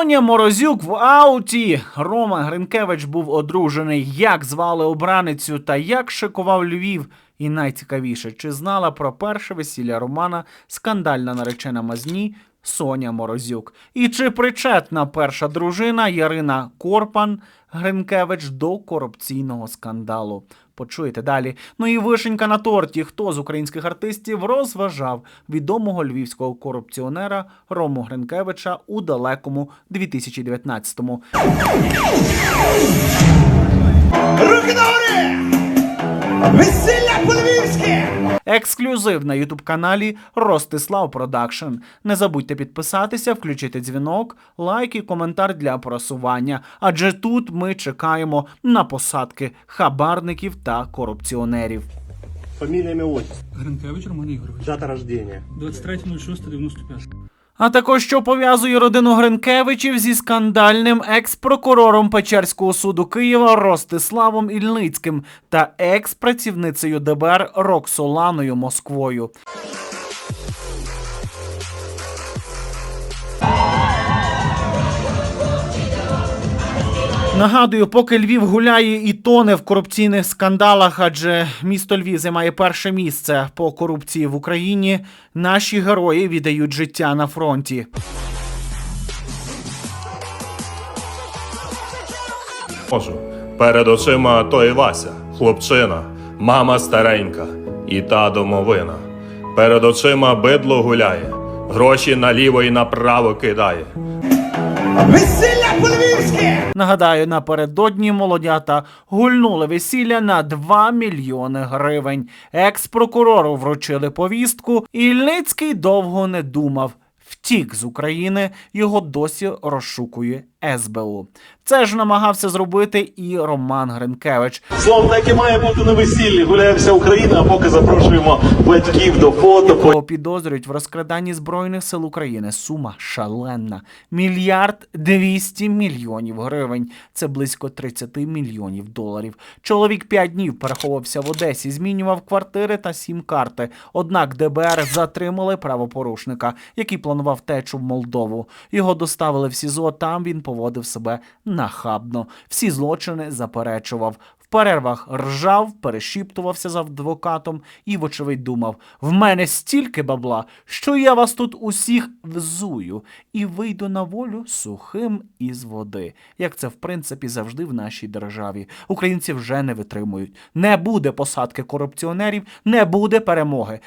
Соня Морозюк в ауті. Рома Гринкевич був одружений. Як звали обраницю та як шикував Львів. І найцікавіше, чи знала про перше весілля Романа скандальна наречена мазні Соня Морозюк? І чи причетна перша дружина Ярина Корпан Гринкевич до корупційного скандалу? Почуєте далі. Ну і вишенька на торті. Хто з українських артистів розважав відомого львівського корупціонера Рому Гринкевича у далекому 2019-му. Руки догори! Весілля по-львівськи! Ексклюзив на ютуб каналі Ростислав Продакшн. Не забудьте підписатися, включити дзвінок, лайк і коментар для просування. Адже тут ми чекаємо на посадки хабарників та корупціонерів. Фамілія имя, отчество, Гринкевич Роман Ігорович. дата рождения. 23.06.95. А також що пов'язує родину Гринкевичів зі скандальним екс-прокурором Печерського суду Києва Ростиславом Ільницьким та екс-працівницею ДБР Роксоланою Москвою. Нагадую, поки Львів гуляє і тоне в корупційних скандалах, адже місто Львів займає перше місце по корупції в Україні. Наші герої віддають життя на фронті. Можу. Перед очима той Вася, хлопчина, мама старенька і та домовина. Перед очима бидло гуляє, гроші наліво і направо кидає. Весілля по-львівськи! Нагадаю, напередодні молодята гульнули весілля на 2 мільйони гривень. Екс-прокурору вручили повістку, і Ільницький довго не думав. Втік з України, його досі розшукує СБУ. Це ж намагався зробити і Роман Гринкевич. Словом, так і має бути на весіллі. Гуляє вся Україна, а поки запрошуємо батьків до фото. Його підозрюють в розкраданні збройних сил України. Сума шаленна. Мільярд двісті мільйонів гривень. Це близько 30 мільйонів доларів. Чоловік п'ять днів переховувався в Одесі, змінював квартири та сім карти. Однак ДБР затримали правопорушника, який планував течу в Молдову. Його доставили в СІЗО. Там він поводив себе нахабно. Всі злочини заперечував. В перервах ржав, перешіптувався з адвокатом і, вочевидь, думав: в мене стільки бабла, що я вас тут усіх взую і вийду на волю сухим із води. Як це в принципі завжди в нашій державі. Українці вже не витримують. Не буде посадки корупціонерів, не буде перемоги.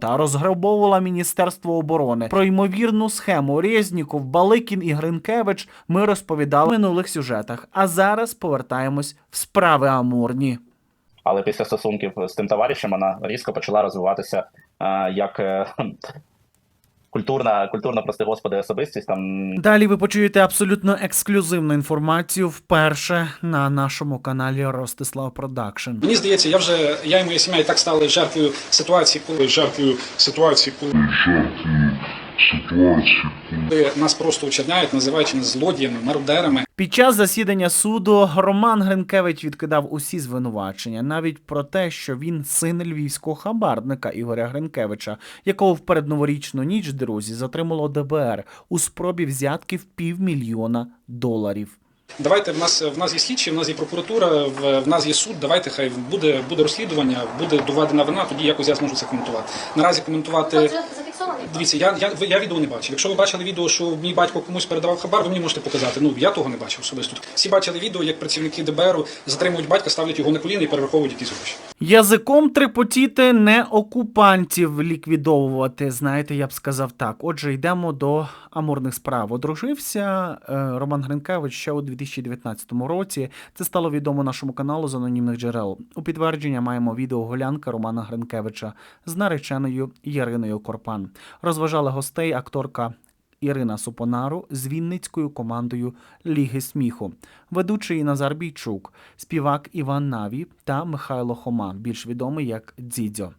Та розграбовувала Міністерство оборони. Про ймовірну схему Резніков, Баликін і Гринкевич ми розповідали в минулих сюжетах. А зараз повертаємось в справи амурні. Але після стосунків з тим товаришем вона різко почала розвиватися як е, культурна, культурна, прости господи, особистість. Там Далі ви почуєте абсолютно ексклюзивну інформацію вперше на нашому каналі Ростислав Продакшн. Мені здається, я вже я і моя сім'я і так стали жертвою ситуації, коли жертвою ситуації, коли коли нас просто очерняють, називаючи нас злодіями, мародерами. Під час засідання суду Роман Гринкевич відкидав усі звинувачення, навіть про те, що він син львівського хабарника Ігоря Гринкевича, якого в передноворічну ніч друзі затримало ДБР у спробі взятки в півмільйона доларів. Давайте в нас в нас є слідчі, в нас є прокуратура, в, в нас є суд. Давайте хай буде буде розслідування, буде доведена вина. Тоді якось я зможу це коментувати. Наразі коментувати. Зафіксований? Дивіться, я, я, я відео не бачив. Якщо ви бачили відео, що мій батько комусь передавав хабар, ви мені можете показати. Ну я того не бачив особисто. Всі бачили відео, як працівники ДБРу затримують батька, ставлять його на коліна і перераховують якісь гроші. Язиком трепотіти не окупантів ліквідовувати, знаєте, я б сказав так. Отже, йдемо до амурних справ. Одружився е, Роман Гринкевич ще у 2019 році. Це стало відомо нашому каналу з анонімних джерел. У підтвердження маємо відео голянка Романа Гринкевича з нареченою Яриною Корпан. Розважала гостей акторка. Ірина Супонару з Вінницькою командою Ліги сміху, ведучий Назар Бійчук, співак Іван Наві та Михайло Хома, більш відомий як Дзідзьо.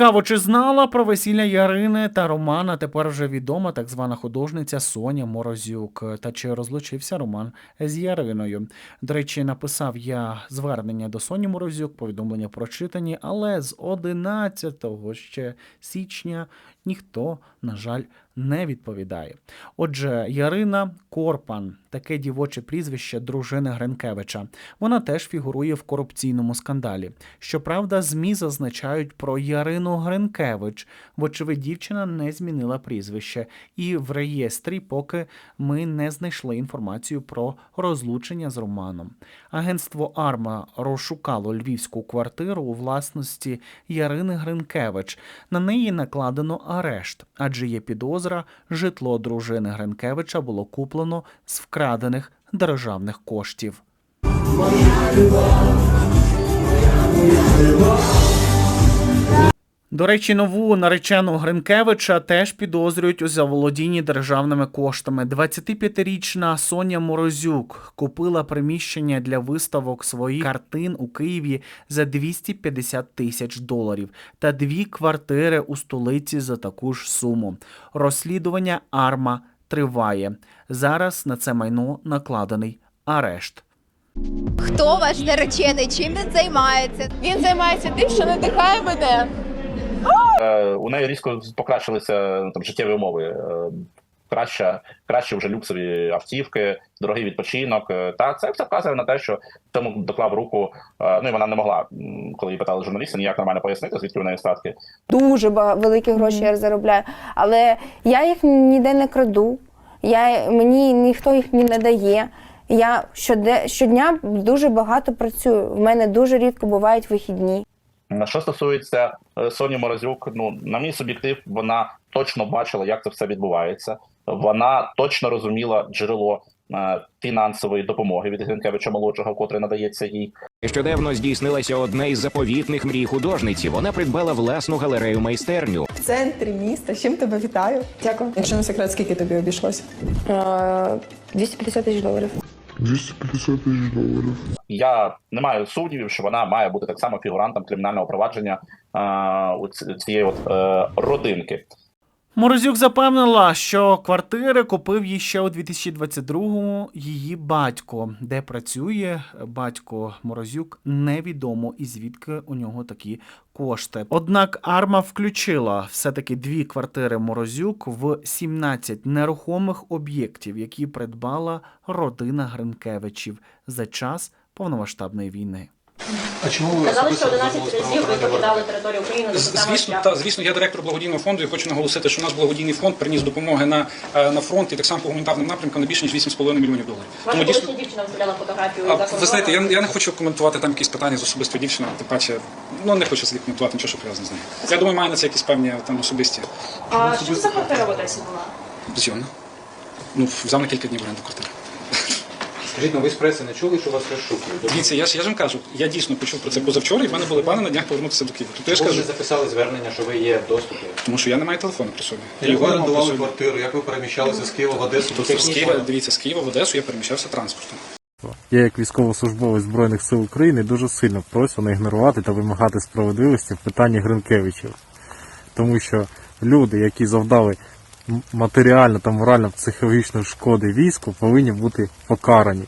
Цікаво, чи знала про весілля Ярини та Романа тепер вже відома так звана художниця Соня Морозюк. Та чи розлучився Роман з Яриною? До речі, написав я звернення до Соні Морозюк, повідомлення прочитані, але з 11 ще січня ніхто, на жаль, не відповідає. Отже, Ярина Корпан, таке дівоче прізвище дружини Гринкевича. Вона теж фігурує в корупційному скандалі. Щоправда, ЗМІ зазначають про Ярину Гринкевич. Вочевидь, дівчина не змінила прізвище, і в реєстрі поки ми не знайшли інформацію про розлучення з Романом. Агентство Арма розшукало львівську квартиру у власності Ярини Гринкевич. На неї накладено арешт, адже є підозра, житло дружини Гринкевича було куплено з вкрадених державних коштів. До речі, нову наречену Гринкевича теж підозрюють у заволодінні державними коштами. 25-річна Соня Морозюк купила приміщення для виставок своїх картин у Києві за 250 тисяч доларів та дві квартири у столиці за таку ж суму. Розслідування Арма триває. Зараз на це майно накладений арешт. Хто ваш наречений? Чим він займається? Він займається тим, що надихає мене. Е, у неї різко покращилися ну, там життєві умови. Краще, краще вже люксові автівки, дорогий відпочинок. Е, Та це все вказує на те, що в цьому доклав руку. е, Ну і вона не могла, коли її питали журналісти, ніяк нормально пояснити, звідки у неї статки. Дуже багато великі гроші я заробляю. Але я їх ніде не краду. Я, мені ніхто їх не дає. Я щоде, щодня дуже багато працюю. В мене дуже рідко бувають вихідні. Е, Що стосується е, Соні Морозюк, ну на мій суб'єктив, вона точно бачила, як це все відбувається. Вона точно розуміла джерело е, фінансової допомоги від Гринкевича молодшого, котре надається їй. Нещодавно здійснилася одна із заповітних мрій художниці. Вона придбала власну галерею майстерню. В центрі міста. Чим тебе вітаю? Дякую. Якщо не секрет, скільки тобі обійшлося? 250 тисяч доларів. Я не маю сумнівів, що вона має бути так само фігурантом кримінального провадження е, у цієї от е, родинки. Морозюк запевнила, що квартири купив їй ще у 2022-му її батько, де працює батько Морозюк, невідомо і звідки у нього такі кошти. Однак Арма включила все-таки дві квартири Морозюк в 17 нерухомих об'єктів, які придбала родина Гринкевичів за час повномасштабної війни. Казали, що 11 разів ви покидали територію України. З- Звісно, та звісно, я директор благодійного фонду і хочу наголосити, що наш благодійний фонд приніс допомоги на, е, на фронт і так само по гуманітарним напрямкам на більше ніж 8,5 мільйонів доларів. Тому дійсно. дівчина виставляла фотографію А, ви знаєте, я, я не хочу коментувати там якісь питання з особистою дівчиною, тим паче, ну не хочу собі коментувати нічого, що пов'язане з нею. Я думаю, має на це якісь певні там особисті. А що це за квартира в Одесі була? Зйомно. Ну, взяв на кілька днів оренду квартиру. Скажіть, ну ви з преси не чули, що вас розшукують? Дивіться, я ж я ж вам кажу, я дійсно почув про це позавчора, і в мене були плани на днях повернутися до Києва. Тобто я ж Чому ви кажу, не записали звернення, що ви є в доступі? тому що я не маю телефону при собі. Я Як його ви не мав при орендували собі. квартиру, як ви переміщалися з Києва в Одесу до Тобто з Києва, дивіться, з Києва в Одесу я переміщався транспортом. Я, як військовослужбовець Збройних сил України, дуже сильно прошу не ігнорувати та вимагати справедливості в питанні Гринкевичів. Тому що люди, які завдали матеріально та морально психологічної шкоди війську, повинні бути покарані.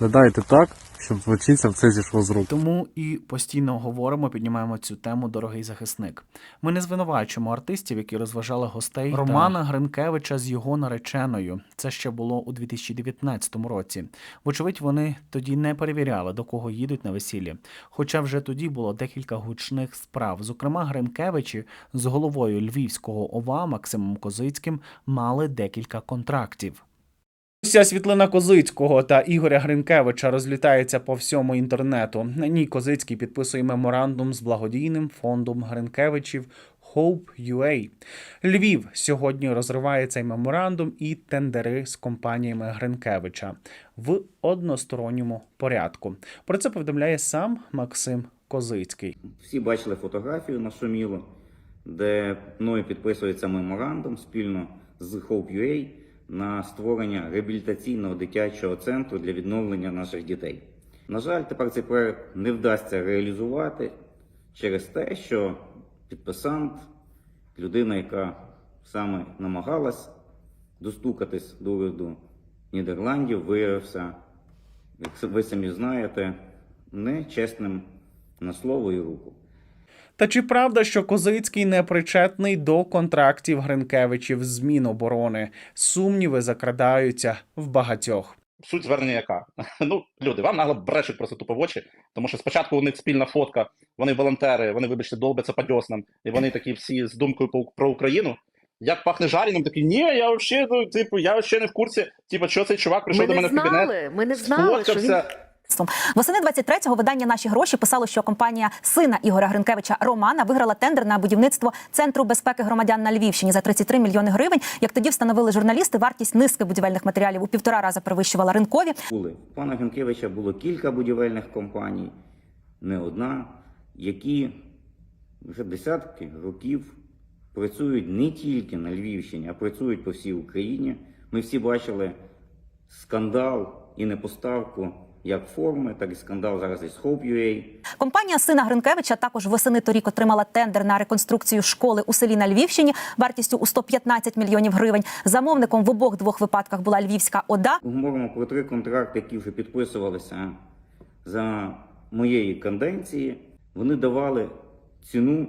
Не так, щоб злочинцям це зійшло з рук. Тому і постійно говоримо, піднімаємо цю тему дорогий захисник. Ми не звинувачуємо артистів, які розважали гостей Романа Гринкевича з його нареченою. Це ще було у 2019 році. Вочевидь, вони тоді не перевіряли, до кого їдуть на весілля. Хоча вже тоді було декілька гучних справ. Зокрема, Гринкевичі з головою львівського ОВА Максимом Козицьким мали декілька контрактів. Ця світлина Козицького та Ігоря Гринкевича розлітається по всьому інтернету. На ній Козицький підписує меморандум з благодійним фондом Гринкевичів Hope.ua. Львів сьогодні розриває цей меморандум і тендери з компаніями Гринкевича в односторонньому порядку. Про це повідомляє сам Максим Козицький. Всі бачили фотографію на Шуміло, де мною підписується меморандум спільно з Hope.ua на створення реабілітаційного дитячого центру для відновлення наших дітей. На жаль, тепер цей проект не вдасться реалізувати через те, що підписант, людина, яка саме намагалась достукатись до уряду Нідерландів, виявився, як ви самі знаєте, нечесним на слово і руку. Та чи правда, що Козицький не причетний до контрактів Гринкевичів з Міноборони? Сумніви закрадаються в багатьох. Суть звернення яка? Ну, люди, вам нагло брешуть просто тупо в очі, тому що спочатку у них спільна фотка, вони волонтери, вони, вибачте, долбяться по дьоснам, і вони такі всі з думкою по- про Україну. Як пахне жареним, такі, ні, я взагалі, ну, типу, я ще не в курсі. Типу, що цей чувак прийшов до мене в кабінет. ми не знали, що він. Восени 23-го видання наші гроші писало, що компанія сина Ігоря Гринкевича Романа виграла тендер на будівництво центру безпеки громадян на Львівщині за 33 мільйони гривень. Як тоді встановили журналісти, вартість низки будівельних матеріалів у півтора рази перевищувала ринкові. Були. У пана Генкевича було кілька будівельних компаній, не одна, які вже десятки років працюють не тільки на Львівщині, а працюють по всій Україні. Ми всі бачили скандал і непоставку як форми, так і скандал зараз із Hope.ua. Компанія сина Гринкевича також восени торік отримала тендер на реконструкцію школи у селі на Львівщині вартістю у 115 мільйонів гривень. Замовником в обох двох випадках була Львівська ОДА. Говоримо про три контракти, які вже підписувалися за моєї канденції. Вони давали ціну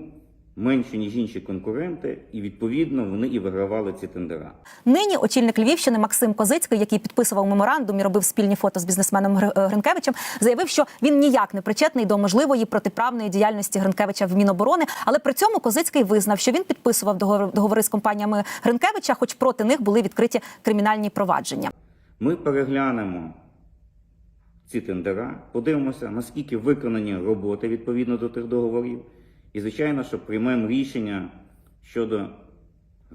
меншу, ніж інші конкуренти, і відповідно вони і вигравали ці тендера. Нині очільник Львівщини Максим Козицький, який підписував меморандум і робив спільні фото з бізнесменом е, Гринкевичем, заявив, що він ніяк не причетний до можливої протиправної діяльності Гринкевича в Міноборони. Але при цьому Козицький визнав, що він підписував договор- договори з компаніями Гринкевича, хоч проти них були відкриті кримінальні провадження. Ми переглянемо ці тендера, подивимося, наскільки виконані роботи відповідно до тих договорів, і, звичайно, що приймемо рішення щодо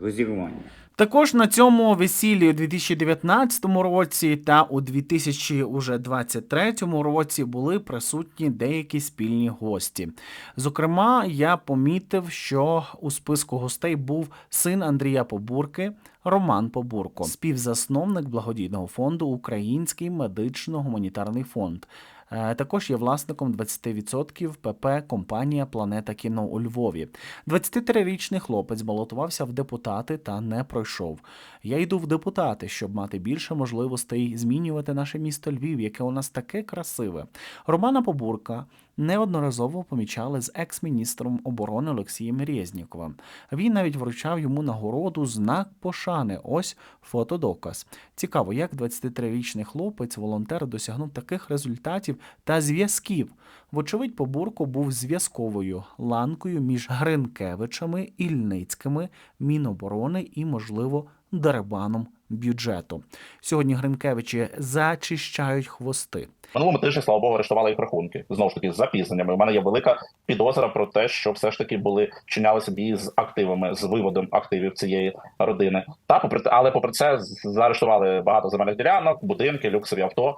розірвання. Також на цьому весіллі у 2019 році та у 2023 році були присутні деякі спільні гості. Зокрема, я помітив, що у списку гостей був син Андрія Побурки Роман Побурко, співзасновник благодійного фонду Український медично-гуманітарний фонд. Е, Також є власником 20% ПП компанія Планета кіно у Львові. 23-річний хлопець балотувався в депутати та не пройшов. Я йду в депутати, щоб мати більше можливостей змінювати наше місто Львів, яке у нас таке красиве. Романа Побурка неодноразово помічали з екс-міністром оборони Олексієм Резніковим. Він навіть вручав йому нагороду знак пошани. Ось фотодоказ. Цікаво, як 23-річний хлопець, волонтер, досягнув таких результатів та зв'язків. Вочевидь, Побурко був зв'язковою ланкою між Гринкевичами, Ільницькими, Міноборони і, можливо, деребаном бюджету. Сьогодні Гринкевичі зачищають хвости. Минулому тижні, слава Богу, арештували їх рахунки. Знову ж таки, з запізненнями. У мене є велика підозра про те, що все ж таки були вчинялися бій з активами, з виводом активів цієї родини. Та попри але попри це заарештували багато земельних ділянок, будинки, люксові авто.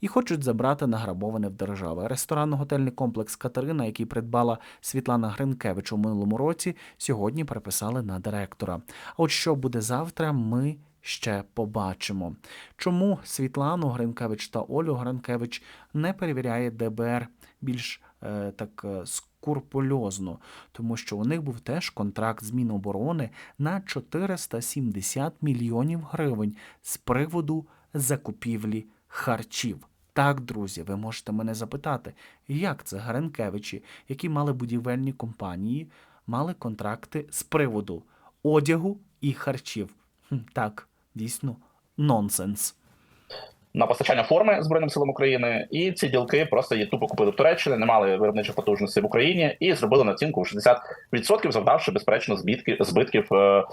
і хочуть забрати награбоване в держави. Ресторанно-готельний комплекс Катерина, який придбала Світлана Гринкевич у минулому році, сьогодні переписали на директора. А от що буде завтра, ми ще побачимо. Чому Світлану Гринкевич та Олю Гринкевич не перевіряє ДБР більш е, так е, скурпульозно, тому що у них був теж контракт з Міноборони на 470 мільйонів гривень з приводу закупівлі харчів. Так, друзі, ви можете мене запитати, як це Гринкевичі, які мали будівельні компанії, мали контракти з приводу одягу і харчів. Хм, так, дійсно, нонсенс. на постачання форми Збройним силам України, і ці ділки просто її тупо купили в Туреччині, не мали виробничих потужностей в Україні і зробили націнку в 60%, завдавши безперечно збитків збитків е,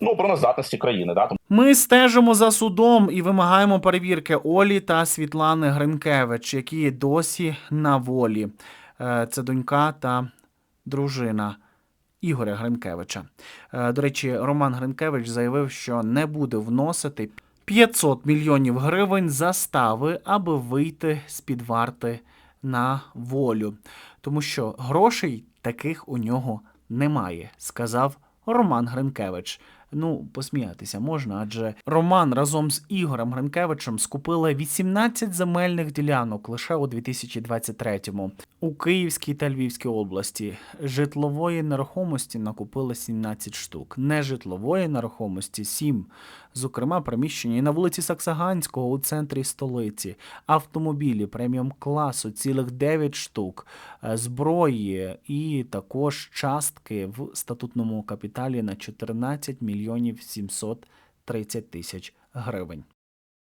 ну обороноздатності країни. Да? Ми стежимо за судом і вимагаємо перевірки Олі та Світлани Гринкевич, які досі на волі. Е, Це донька та дружина. Ігоря Гринкевича. Е, До речі, Роман Гринкевич заявив, що не буде вносити 500 мільйонів гривень застави, аби вийти з під варти на волю, тому що грошей таких у нього немає, сказав Роман Гринкевич. Ну, посміятися можна, адже Роман разом з Ігорем Гринкевичем скупили 18 земельних ділянок лише у 2023-му. У Київській та Львівській області житлової нерухомості накупили 17 штук, нежитлової нерухомості 7, зокрема приміщення і на вулиці Саксаганського у центрі столиці, автомобілі преміум класу цілих 9 штук, е, зброї і також частки в статутному капіталі на 14 мільйонів 730 тисяч гривень.